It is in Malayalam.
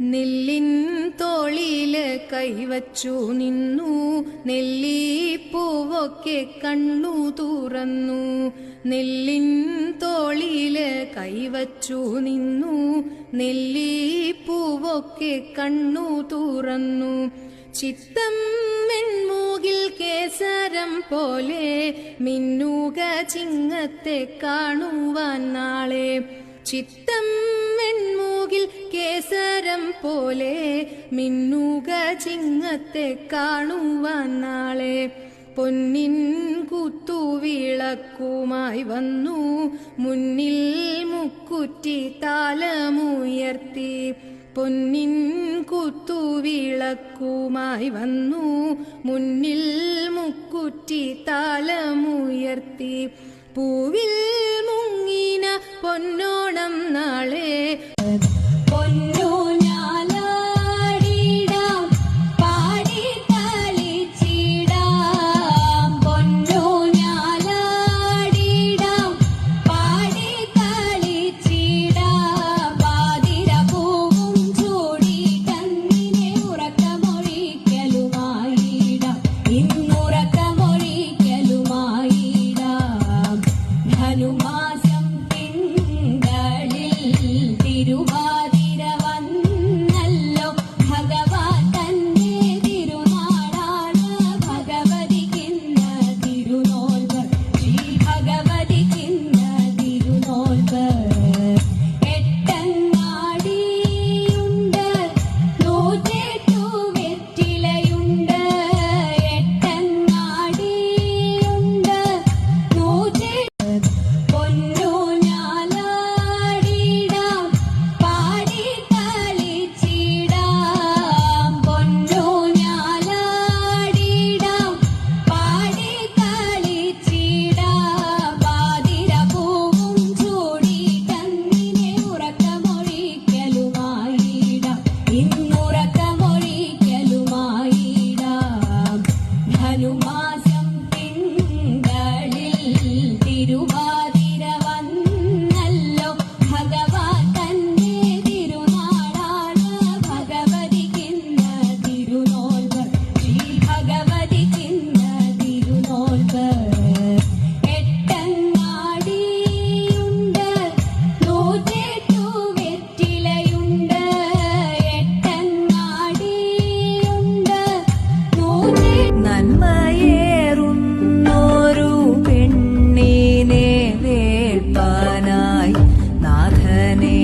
നെല്ലിൻ തോളിൽ കൈവച്ചു നിന്നു. നെല്ലിപ്പൂവൊക്കെ കണ്ണു തുറന്നു. നെല്ലിൻ തോളിൽ കൈവച്ചു നിന്നു. നെല്ലിപ്പൂവൊക്കെ കണ്ണു തുറന്നു. ചിത്തം മെൻമൂകിൽ കേസരം പോലെ മിന്നുക ചിങ്ങത്തെ കാണുവാൻ നാളെ. ചിത്തം മെൻമൂകിൽ കേസരം പോലെ മിന്നുക ചിങ്ങത്തെ കാണുവാൻ നാളെ. പൊന്നിൻ കുത്തുവിളക്കുമായി വന്നു മുന്നിൽ മുക്കുറ്റി താലമുയർത്തി. പൊന്നിൻ കുത്തുവിളക്കുമായി വന്നു മുന്നിൽ മുക്കുറ്റി താലമുയർത്തി. പൂവിൽ മുങ്ങിന പൊന്നോണം നാളെ നന്മയേറുന്നൊരു പെണ്ണിനെ വേൾപ്പാനായി നാഥനേ